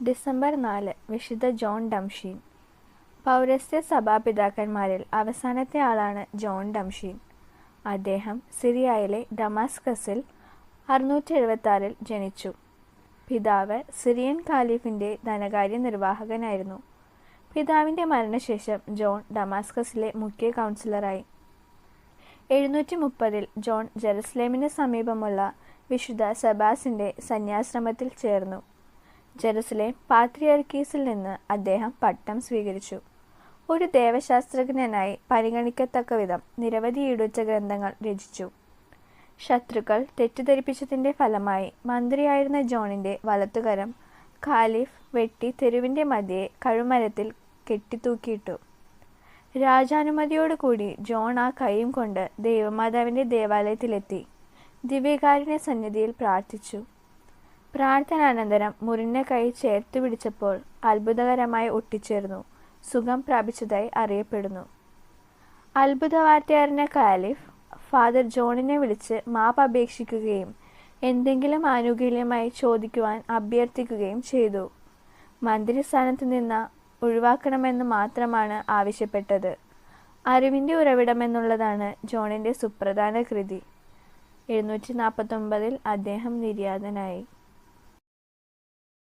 December നാല് വിശുദ്ധ John ഡംഷീൻ. പൗരസ്ത്യ സഭാപിതാക്കന്മാരിൽ അവസാനത്തെ ആളാണ് ജോൺ ഡംഷീൻ. അദ്ദേഹം സിറിയയിലെ ഡമാസ്കസിൽ അറുന്നൂറ്റി എഴുപത്തി ജനിച്ചു. പിതാവ് സിറിയൻ ഖാലിഫിന്റെ ധനകാര്യ നിർവാഹകനായിരുന്നു. പിതാവിന്റെ മരണശേഷം ജോൺ ഡമാസ്കസിലെ മുഖ്യ കൗൺസിലറായി. എഴുന്നൂറ്റി മുപ്പതിൽ ജോൺ ജെറുസലേമിന് സമീപമുള്ള വിശുദ്ധ സെബാസിന്റെ സന്യാശ്രമത്തിൽ ചേർന്നു. ജെറുസലേം പാത്രിയർക്കീസിൽ നിന്ന് അദ്ദേഹം പട്ടം സ്വീകരിച്ചു. ഒരു ദേവശാസ്ത്രജ്ഞനായി പരിഗണിക്കത്തക്ക വിധം നിരവധി ഈടുറ്റ ഗ്രന്ഥങ്ങൾ രചിച്ചു. ശത്രുക്കൾ തെറ്റിദ്ധരിപ്പിച്ചതിന്റെ ഫലമായി മന്ത്രിയായിരുന്ന ജോണിന്റെ വലത്തുകരം ഖാലിഫ് വെട്ടി തെരുവിന്റെ മതിയെ കഴുമരത്തിൽ കെട്ടിത്തൂക്കിയിട്ടു. രാജാനുമതിയോടുകൂടി ജോൺ ആ കൈയും കൊണ്ട് ദൈവമാതാവിന്റെ ദേവാലയത്തിലെത്തി. ദിവ്യകാരുണ്യ സന്നിധിയിൽ പ്രാർത്ഥിച്ചു. പ്രാർത്ഥനാനന്തരം മുറിഞ്ഞ കൈ ചേർത്ത് പിടിച്ചപ്പോൾ അത്ഭുതകരമായി ഒട്ടിച്ചേർന്നു. സുഖം പ്രാപിച്ചതായി അറിയപ്പെടുന്നു. അത്ഭുതവാർത്തയറിഞ്ഞ കാലിഫ് ഫാദർ ജോണിനെ വിളിച്ച് മാപ്പ് അപേക്ഷിക്കുകയും എന്തെങ്കിലും ആനുകൂല്യമായി ചോദിക്കുവാൻ അഭ്യർത്ഥിക്കുകയും ചെയ്തു. മന്ത്രിസ്ഥാനത്ത് നിന്ന് ഒഴിവാക്കണമെന്ന് മാത്രമാണ് ആവശ്യപ്പെട്ടത്. അറിവിന്റെ ഉറവിടമെന്നുള്ളതാണ് ജോണിന്റെ സുപ്രധാന കൃതി. എഴുന്നൂറ്റി നാൽപ്പത്തൊമ്പതിൽ അദ്ദേഹം നിര്യാതനായി.